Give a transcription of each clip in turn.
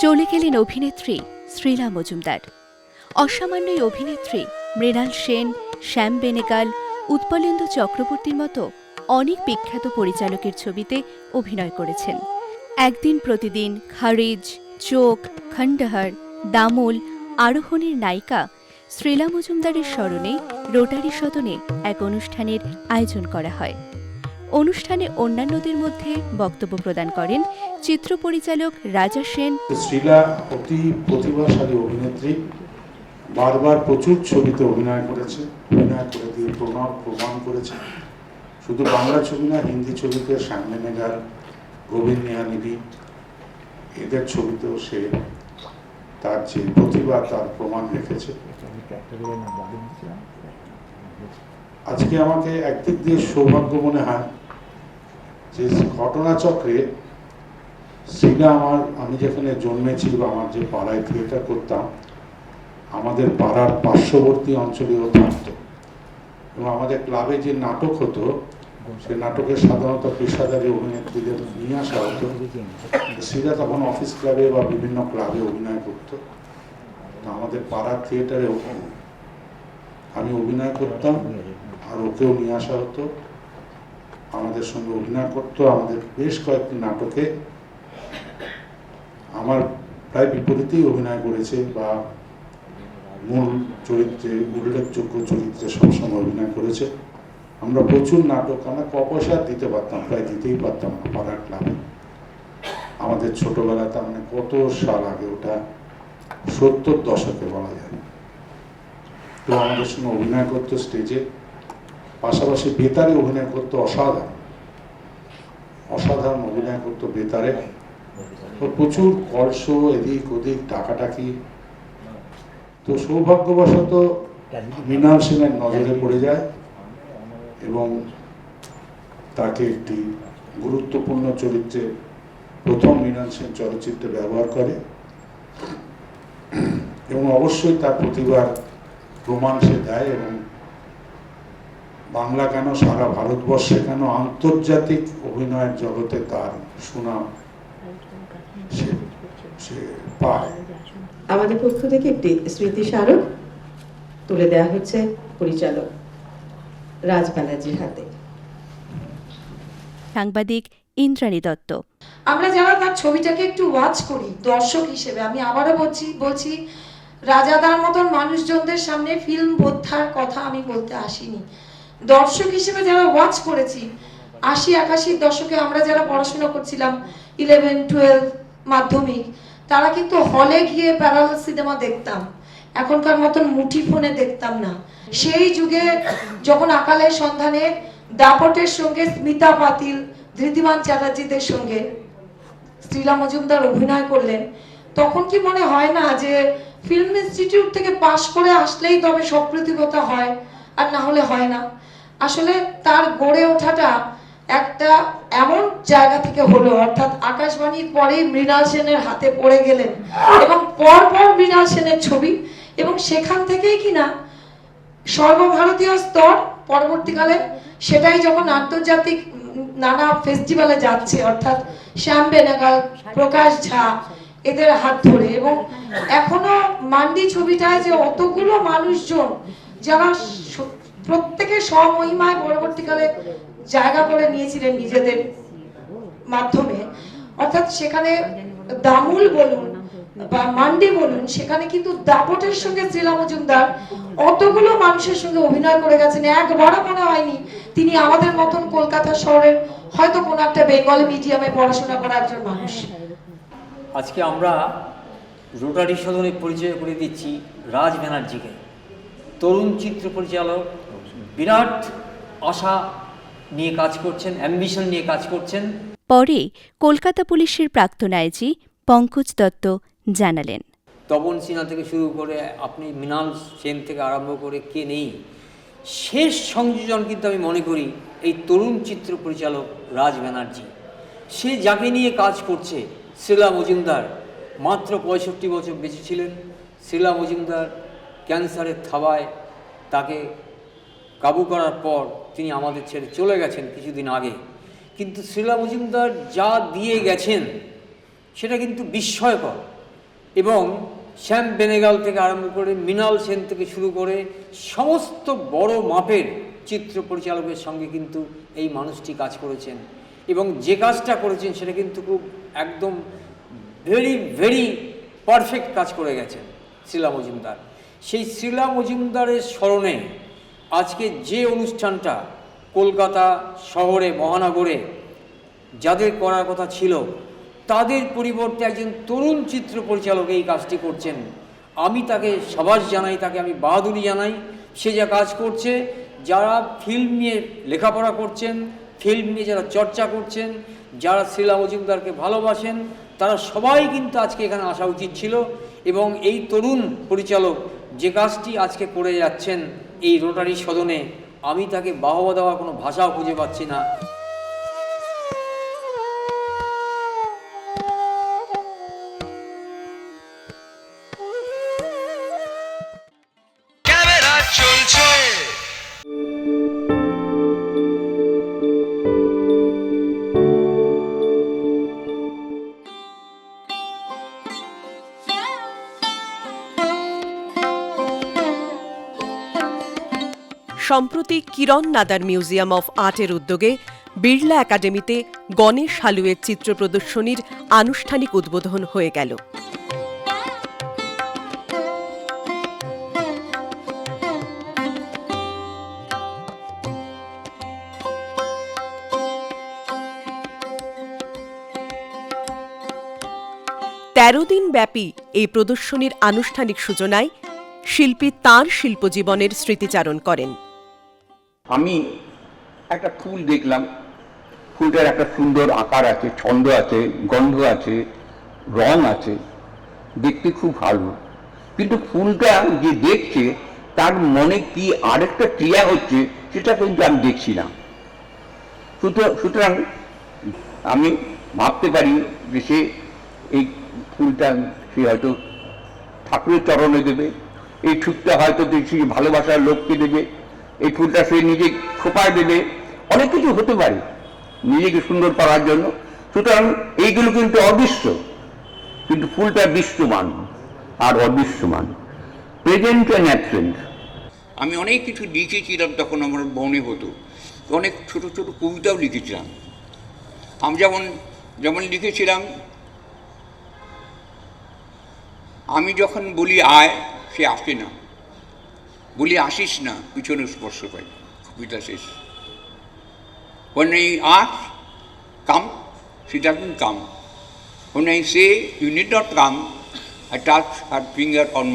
চলে গেলেন অভিনেত্রী শ্রীলা মজুমদার। অসামান্য অভিনেত্রী মৃণাল সেন, শ্যাম বেনেগাল, উৎপলেন্দু চক্রবর্তীর মতো অনেক বিখ্যাত পরিচালকের ছবিতে অভিনয় করেছেন। একদিন প্রতিদিন খারিজ, চোখ, খণ্ডহার, দামুল, আরোহণের নায়িকা শ্রীলা মজুমদারের স্মরণে রোটারি সদনে এক অনুষ্ঠানের আয়োজন করা হয়। অনুষ্ঠানে অন্যান্যদের মধ্যে বক্তব্য প্রদান করেন চিত্র পরিচালক রাজা সেন। শ্রীলা অতি প্রতিভাশালী অভিনেত্রী, বারবার প্রচুর ছবিতে অভিনয় করেছে, অভিনয় করে দিয়ে প্রমাণ প্রমাণ করেছে। শুধু বাংলা ছবি না, হিন্দি ছবিতে সামনে মেঘার, গোবিন্দ নিহানিধি এদের ছবিতেও সে তার যে প্রতিভা, তার প্রমাণ রেখেছে। আজকে আমাকে একদিক দিয়ে সৌভাগ্য মনে হয় যে ঘটনাচক্রে শ্রীলা আমার, আমি যেখানে জন্মেছি বা আমার যে পাড়ায় থিয়েটার করতাম, আমাদের পাড়ার পার্শ্ববর্তী অঞ্চলেও থাকতো। এবং আমাদের ক্লাবে যে নাটক হতো, সে নাটকে সাধারণত পেশাদারি অভিনেত্রীদের নিয়ে আসা হতো। শ্রীলা তখন অফিস ক্লাবে বা বিভিন্ন ক্লাবে অভিনয় করতো। আমাদের পাড়ার থিয়েটারেও আমি অভিনয় করতাম আর ওকেও নিয়ে আসা হতো। আমাদের সঙ্গে অভিনয় করতো। আমাদের বেশ কয়েকটি নাটকে আমার প্রায় বিপরীতেই অভিনয় করেছে বা মূল চরিত্রে উল্লেখযোগ্য চরিত্রে সবসময় অভিনয় করেছে। আমরা প্রচুর নাটক, আমরা ক পয়সা দিতে পারতাম, প্রায় দিতেই পারতাম না পাড়ার ক্লাবে। আমাদের ছোটবেলাতে মানে কত সাল আগে ওটা? সত্তর দশকে বলা যায়। তো আমাদের সঙ্গে অভিনয় করতো স্টেজে। পাশাপাশি বেতারে অভিনয় করতো অসাধারণ। অসাধারণ অভিনয় করতো বেতারে। প্রচুর এদিক ওদিক তো সৌভাগ্যবশত মৃণাল সেনের নজরে পড়ে যায় এবং তাকে একটি গুরুত্বপূর্ণ চরিত্রে, প্রথম মৃণাল সেন চলচ্চিত্রে ব্যবহার করে। এবং অবশ্যই তার প্রতিভার প্রমাণ সে দেয় এবং বাংলা কেন সারা ভারতবর্ষে কেন আন্তর্জাতিক অভিনয়ের জগতে তার সুনাম আমাদের পক্ষ থেকে একটি স্মৃতি স্মারক তুলে দেওয়া হচ্ছে পরিচালক রাজ ব্যানার্জির হাতে। সাংবাদিক ইন্দ্রাণী দত্ত। আমরা যারা তার ছবিটাকে একটু ওয়াচ করি দর্শক হিসেবে আমি আবারও বলছি বলছি রাজাদার মতন মানুষজনদের সামনে ফিল্ম বোদ্ধার কথা আমি বলতে আসিনি। দর্শক হিসেবে যারা ওয়াচ করেছি আশি একাশির দশকে আমরা যারা পড়াশোনা করছিলাম ইলেভেন টুয়েলভ মাধ্যমিক। তারা কিন্তু হলে গিয়ে প্যারাল সিনেমা দেখতাম। এখনকার মতন মুঠি ফোনে দেখতাম না। সেই যুগে যখন আকালের সন্ধানে দাপটের সঙ্গে স্মিতা পাতিল, ধৃতিমান চ্যাটার্জিদের সঙ্গে শ্রীলা মজুমদার অভিনয় করলেন, তখন কি মনে হয় না যে ফিল্ম ইনস্টিটিউট থেকে পাশ করে আসলেই তবে সপ্রতিভতা হয়? আর না হলে হয় না। আসলে তার গড়ে ওঠাটা একটা এমন জায়গা থেকে হলো, অর্থাৎ আকাশবাণীর পরেই মৃণাল সেনের হাতে পড়ে গেলেন। এবং পরপর মৃণাল সেনের ছবি। এবং সেখান থেকেই কিনা সর্বভারতীয় স্তর পরবর্তীকালে সেটাই যখন আন্তর্জাতিক নানা ফেস্টিভ্যালে যাচ্ছে, অর্থাৎ শ্যাম বেনাগাল, প্রকাশ ঝা, এদের হাত ধরে। এবং এখনও মান্ডি ছবিটায় যে অতগুলো মানুষজন, যারা প্রত্যেকে স্বমহিমায় পরবর্তীকালে জায়গা করে নিয়েছিলেন নিজেদের মাধ্যমে। অর্থাৎ সেখানে দামুল বলুন বা মান্ডি বলুন, সেখানে কিন্তু দাপটের সঙ্গে শ্রীলা মজুমদার অতগুলো মানুষের সঙ্গে অভিনয় করে গেছেন। একবারও মনে হয়নি তিনি আমাদের মতন কলকাতা শহরের হয়তো কোনো একটা বেঙ্গল মিডিয়ামে পড়াশোনা করা একজন মানুষ। আজকে আমরা রোটারি সদনে পরিচয় করে দিচ্ছি রাজ ব্যানার্জিকে। তরুণ চিত্র পরিচালক বিরাট আশা নিয়ে কাজ করছেন অ্যাম্বিশন নিয়ে কাজ করছেন। পরে কলকাতা পুলিশের প্রাক্তন আইজি পঙ্কজ দত্ত জানালেন। তপন সিনহা থেকে শুরু করে আপনি মৃণাল সেন থেকে আরম্ভ করে কে নেই শেষ সংযোজন কিন্তু আমি মনে করি এই তরুণ চিত্র পরিচালক রাজ ব্যানার্জি। সে যাকে নিয়ে কাজ করছে শিলা মজুমদার মাত্র পঁয়ষট্টি বছর বেঁচে ছিলেন। শিলা মজুমদার ক্যান্সারের থাবায় তাকে কাবু করার পর তিনি আমাদের ছেড়ে চলে গেছেন কিছুদিন আগে। কিন্তু শ্রীলা মজুমদার যা দিয়ে গেছেন, সেটা কিন্তু বিস্ময়কর। এবং শ্যাম বেনেগাল থেকে আরম্ভ করে মৃণাল সেন থেকে শুরু করে সমস্ত বড় মাপের চিত্র পরিচালকের সঙ্গে কিন্তু এই মানুষটি কাজ করেছেন। এবং যে কাজটা করেছেন, সেটা কিন্তু খুব একদম ভেরি ভেরি পারফেক্ট কাজ করে গেছেন শ্রীলা মজুমদার। সেই শ্রীলা মজুমদারের স্মরণে আজকে যে অনুষ্ঠানটা কলকাতা শহরে, মহানগরে যাদের করার কথা ছিল, তাদের পরিবর্তে একজন তরুণ চিত্র পরিচালক এই কাজটি করছেন। আমি তাকে সাবাস জানাই, তাকে আমি বাহাদুরি জানাই। সে যা কাজ করছে, যারা ফিল্ম নিয়ে লেখাপড়া করছেন ফিল্ম নিয়ে যারা চর্চা করছেন, যারা শিলা মজুমদারকে ভালোবাসেন, তারা সবাই কিন্তু আজকে এখানে আসা উচিত ছিল এবং এই তরুণ পরিচালক যে কাজটি আজকে করে যাচ্ছেন এই রোটারি সদনে আমি তাকে বাহবা দেওয়ার কোনো ভাষাও খুঁজে পাচ্ছি না। সম্প্রতি কিরণ নাদার মিউজিয়াম অফ আর্টের উদ্যোগে বিড়লা একাডেমিতে গণেশ হালুয়ের চিত্র প্রদর্শনীর আনুষ্ঠানিক উদ্বোধন হয়ে গেল। তেরো দিন ব্যাপী এই প্রদর্শনীর আনুষ্ঠানিক সূচনায় শিল্পী তাঁর শিল্পজীবনের স্মৃতিচারণ করেন। আমি একটা ফুল দেখলাম। ফুলটার একটা সুন্দর আকার আছে, ছন্দ আছে, গন্ধ আছে, রং আছে। দেখতে খুব ভালো। কিন্তু ফুলটা যে দেখছে, তার মনে কি আরেকটা ক্রিয়া হচ্ছে, সেটা কিন্তু আমি দেখছি না। সুতরাং আমি ভাবতে পারি যে সে এই ফুলটা সে হয়তো ঠাকুরের চরণে দেবে। এই ছুটটা হয়তো সে ভালোবাসার লোককে দেবে। এই ফুলটা সে নিজে খোপায় দেবে অনেক কিছু হতে পারে, নিজেকে সুন্দর করার জন্য। সুতরাং এইগুলো কিন্তু অদৃশ্য, কিন্তু ফুলটা দৃশ্যমান আর অদৃশ্যমান। প্রেজেন্ট অ্যান্ড অ্যাবসেন্ট আমি অনেক কিছু লিখেছিলাম তখন আমার মনে হতো, অনেক ছোট ছোট কবিতাও লিখেছিলাম। আমি যেমন যেমন লিখেছিলাম, আমি যখন বলি আয়, সে আসে না। বলি আসিস না পিছনে স্পর্শ পাই। কবিতা শেষ। When I ask, come, she doesn't come. When I say, you need not come, I touch her finger on.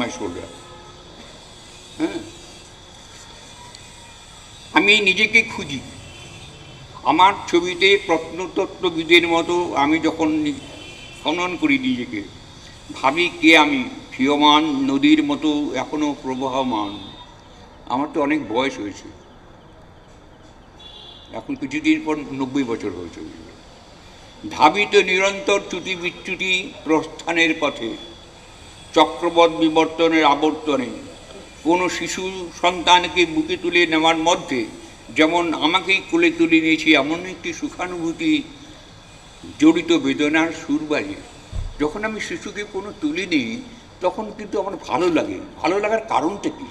হ্যাঁ আমি নিজেকে খুঁজি। আমার ছবিতে প্রত্নতত্ত্ববিদের মতো আমি যখন খনন করি নিজেকে ভাবি কে আমি ক্ষীয়মান নদীর মতো এখনও প্রবাহমান। আমার তো অনেক বয়স হয়েছে। এখন কিছুদিন পর নব্বই বছর হয়েছে। ধাবিত নিরন্তর চ্যুতি বিচ্যুতি প্রস্থানের পথে, চক্রবৎ বিবর্তনের আবর্তনে। কোনো শিশু সন্তানকে বুকে তুলে নেওয়ার মধ্যে যেমন আমাকেই কোলে তুলে নিয়েছি এমন একটি সুখানুভূতি জড়িত বেদনার সুর বাজে যখন আমি শিশুকে কোনো তুলে নিই, তখন কিন্তু আমার ভালো লাগে। ভালো লাগার কারণটা কী?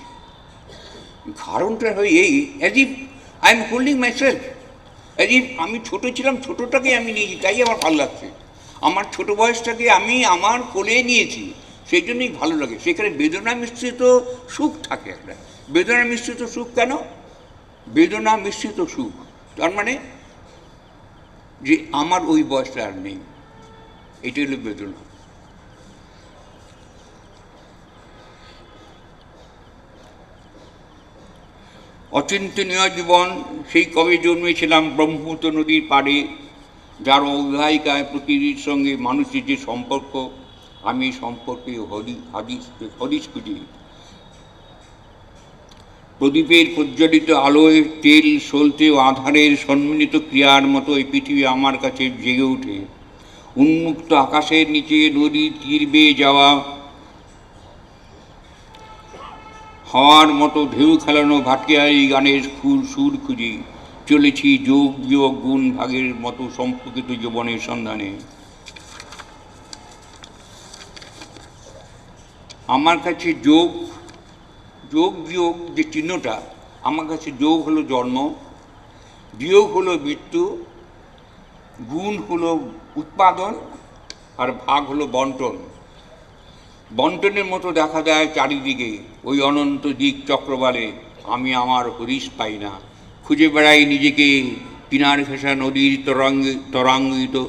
কারণটা হয় এই as if I am holding myself as if আমি ছোটো ছিলাম, ছোটোটাকে আমি নিয়েছি, তাই আমার ভালো লাগছে। আমার ছোট বয়সটাকে আমি আমার কোলে নিয়েছি সেই জন্যই ভালো লাগে। সেখানে বেদনা মিশ্রিত সুখ থাকে একটা। বেদনা মিশ্রিত সুখ কেন? বেদনা মিশ্রিত সুখ। তার মানে যে আমার ওই বয়সটা আর নেই। এটাই হলো বেদনা। অচিন্তনীয় জীবন, সেই কবে জন্মেছিলাম ব্রহ্মপুত্র নদীর পাড়ে, যার অবিবাহিকায় প্রকৃতির সঙ্গে মানুষের যে সম্পর্ক, আমি সম্পর্কে হরি, হাদিস খুঁজি। প্রদীপের প্রজ্বলিত আলোয় তেল সলতে ও আধারের সম্মিলিত ক্রিয়ার মতো এই পৃথিবী আমার কাছে জেগে ওঠে। উন্মুক্ত আকাশের নিচে নদী তীর বেয়ে যাওয়া হওয়ার মতো ঢেউ খেলানো ভাটিয়ারি গানের সুর সুর খুঁজি। চলেছি যোগ বিয়োগ গুণ ভাগের মতো সম্পর্কিত জীবনের সন্ধানে। আমার কাছে যোগ যোগ বিয়োগ যে চিহ্নটা, আমার কাছে যোগ হলো জন্ম, বিয়োগ হলো মৃত্যু, গুণ হলো উৎপাদন, আর ভাগ হলো বন্টন। বন্টনের মতো দেখা দেয় চারিদিকে। ওই অনন্ত দিক চক্রবালে আমি আমার হরিশ পাই না। খুঁজে বেড়াই নিজেকে কিনার ঘেঁষা নদীর তরঙ্গ, তরঙ্গিত,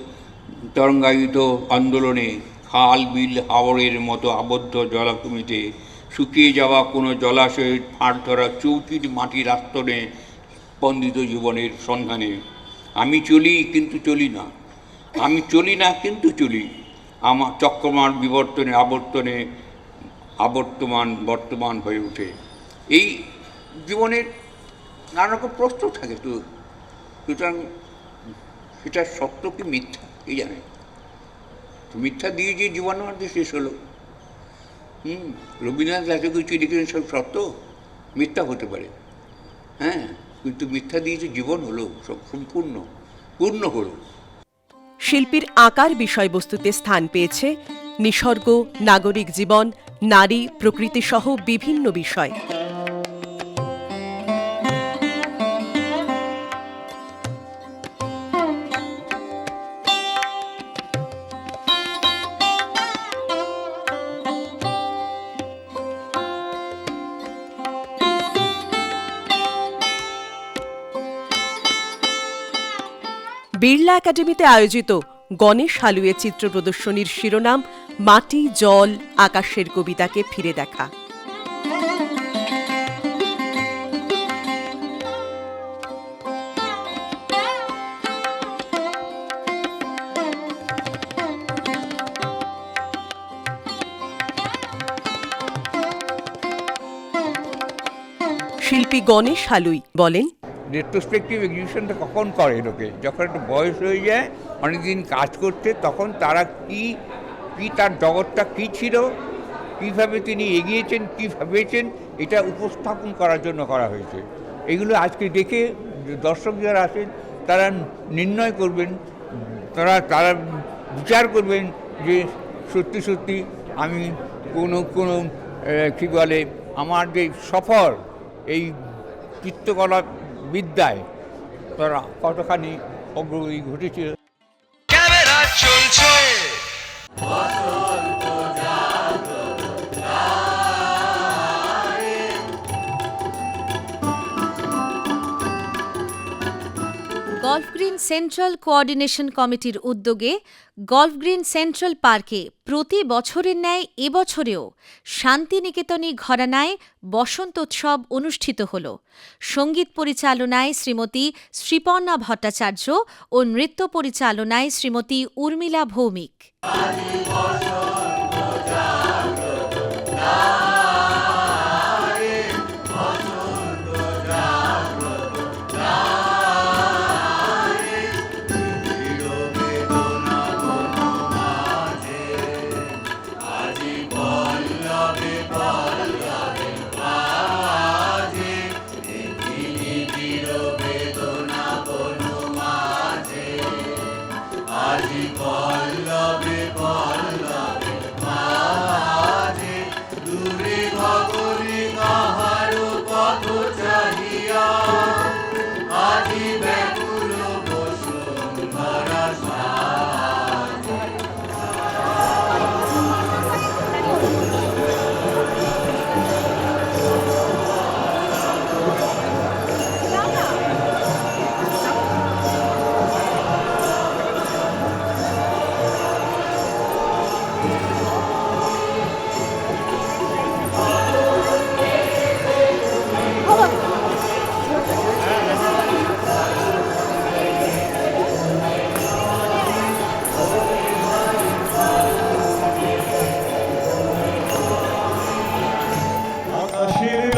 তরঙ্গায়িত আন্দোলনে। খাল, বিল হাওড়ের মতো আবদ্ধ জলাভূমিতে শুকিয়ে যাওয়া কোনো জলাশয়ের ফাঁড় ধরা চৌকির মাটির আস্তনে স্পন্দিত জীবনের সন্ধানে। আমি চলি কিন্তু চলি না। আমি চলি না কিন্তু চলি। আমার চক্রমান বিবর্তনে আবর্তনে, আবর্তমান, বর্তমান হয়ে ওঠে এই জীবনের নানা রকম প্রশ্ন থাকে তো। সুতরাং সেটা সত্য কি মিথ্যা এই জানে? তো মিথ্যা দিয়ে যে জীবন আমাদের শেষ হলো। হুম, রবীন্দ্রনাথ এত কিছু লিখেছেন, সব সত্য? মিথ্যা হতে পারে। হ্যাঁ কিন্তু মিথ্যা দিয়ে যে জীবন হলো, সব সম্পূর্ণ, পূর্ণ হলো। শিল্পীর আকার বিষয়বস্তুতে স্থান পেয়েছে নিসর্গ নাগরিক জীবন নারী প্রকৃতি সহ বিভিন্ন বিষয়। বিড়লা একাডেমিতে আয়োজিত গণেশ হালুয়ে চিত্র প্রদর্শনীর শিরোনাম, মাটি, জল, আকাশের কবিতাকে ফিরে দেখা। শিল্পী গণেশ হালুই বলেন রেট্রোস্পেক্টিভ এক্সিবিশনটা কখন করে লোকে? যখন একটা বয়স হয়ে যায়, অনেকদিন কাজ করতে, তখন তারা কি কি তার জগৎটা কী ছিল? কীভাবে তিনি এগিয়েছেন, কী ভেবেছেন? এটা উপস্থাপন করার জন্য করা হয়েছে। এগুলো আজকে দেখে দর্শক যারা আছেন, তারা নির্ণয় করবেন, তারা তারা বিচার করবেন যে সত্যি সত্যি আমি কোনো কোনো কী বলে, আমার যে সফর এই চিত্রকলা বিদ্যায়। তারা কতখানি অগ্রগতি ঘটেছে। ক্যামেরা চলছে সেন্ট্রাল কোঅর্ডিনেশন কমিটির উদ্যোগে গল্ফগ্রিন সেন্ট্রাল পার্কে প্রতি বছরের ন্যায় এবছরেও শান্তিনিকেতনী ঘরানায় বসন্তোৎসব অনুষ্ঠিত হল। সংগীত পরিচালনায় শ্রীমতী শ্রীপর্ণা ভট্টাচার্য ও নৃত্য পরিচালনায় শ্রীমতী উর্মিলা ভৌমিক।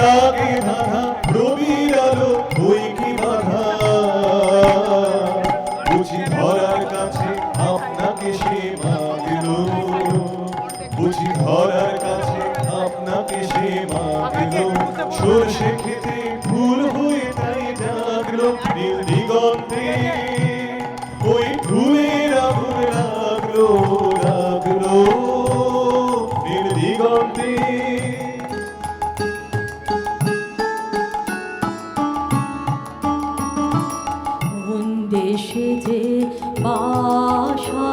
लागे धरा দেশে যে বাসা